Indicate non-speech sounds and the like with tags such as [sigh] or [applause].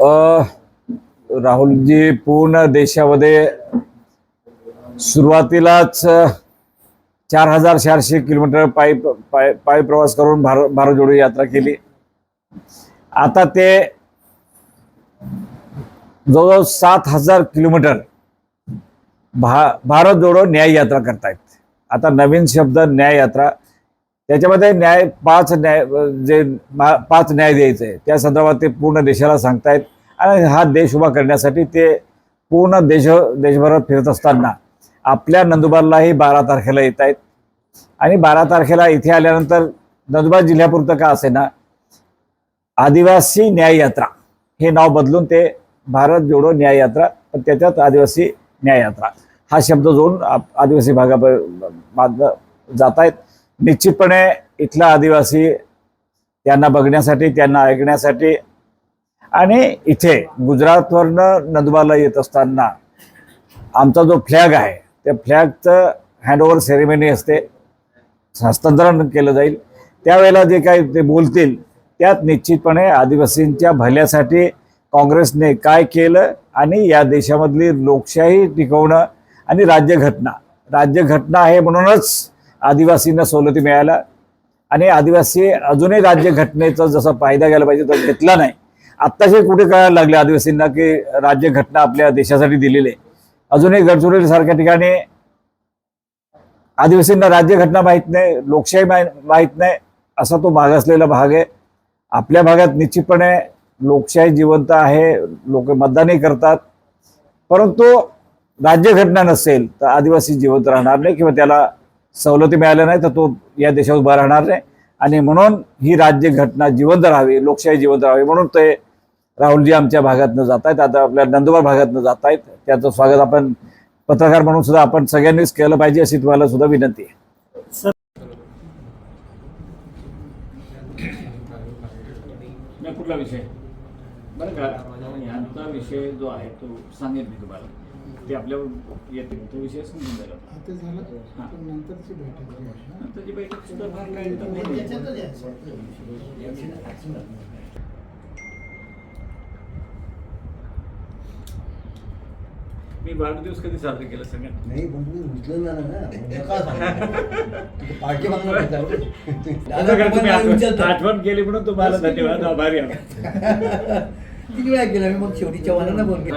अ, राहुलजी पूर्ण देशामध्ये सुरुवातीलाच चार हजार चारशे किलोमीटर पायी पाय पायी प्रवास करून भार भारत जोडो यात्रा केली. आता ते जवळजवळ सात हजार किलोमीटर भा भारत जोडो न्याय यात्रा करतायत. आता नवीन शब्द न्याय यात्रा त्याच्यामध्ये न्याय पाच न्याय जे पाच न्याय द्यायचे आहे त्या संदर्भात ते पूर्ण देशाला सांगतायत. आणि हा देश उभा करण्यासाठी ते पूर्ण देश देशभरात फिरत असताना आपल्या नंदुरबारलाही बारा तारखेला येत आहेत आणि बारा तारखेला इथे आल्यानंतर नंदुरबार जिल्ह्यापुरतं का असे ना आदिवासी न्याय यात्रा हे नाव बदलून ते भारत जोडो न्याय यात्रा पण त्याच्यात आदिवासी न्याय यात्रा हा शब्द जोडून आदिवासी भागात जात आहेत निश्चितपणे इथला आदिवासी त्यांना बघण्यासाठी त्यांना ऐकण्यासाठी. आणि इथे गुजरातवरनं नंदुबारला येत असताना आमचा जो फ्लॅग आहे त्या फ्लॅगचं हँडओव्हर सेरेमनी असते. हस्तांतरण केलं जाईल. त्यावेळेला जे काही ते बोलतील त्यात निश्चितपणे आदिवासींच्या भल्यासाठी काँग्रेसने काय केलं आणि या देशामधली लोकशाही टिकवणं आणि राज्यघटना. राज्यघटना आहे म्हणूनच आदिवासींना सवलती मिळाल्या आणि आदिवासी अजूनही राज्यघटनेचा जसा फायदा घ्यायला पाहिजे तो घेतला नाही. आत्ताचे कुठे कळायला लागले आदिवासींना की राज्यघटना आपल्या देशासाठी दिलेली आहे? अजूनही गडचिरोली सारख्या ठिकाणी आदिवासींना राज्यघटना माहीत नाही लोकशाही माहीत नाही असा तो मागासलेला भाग आहे. आपल्या भागात निश्चितपणे लोकशाही जिवंत आहे लोक मतदानही करतात. परंतु राज्यघटना नसेल तर आदिवासी जिवंत राहणार नाही किंवा त्याला सवलती मिळाल्या नाही तर तो या देशात उभा राहणार नाही. आणि म्हणून ही राज्यघटना जिवंत राहावी लोकशाही जिवंत राहावी म्हणून ते राहुलजी आमच्या भागातनं जात आहेत आता आपल्या नंदुरबार भागातनं जात आहेत त्याचं स्वागत आपण पत्रकार म्हणून सुद्धा आपण सगळ्यांनीच केलं पाहिजे अशी तुम्हाला सुद्धा विनंती आहे. नाही कुठला विषय? बरं का यांचा विषय जो आहे तो सांगेल मी तुम्हाला. ते आपल्या येते तो विषय समजून जाईल आता. ते झालं. पण नंतरची बैठक जी आहे. नंतरची बैठक सुद्धा फार काही तर नाही. मी वाढदिवस कधी साजरे केला सगळ्यांना नाही पण तुम्ही उचललं ना. [laughs] म्हणजे? पार्टी मागणार आठवण केली म्हणून तुम्हाला धन्यवाद. आभारी आहे. [laughs] किती वेळा केला मी मग शेवटी चव्हाणांना फोन केला.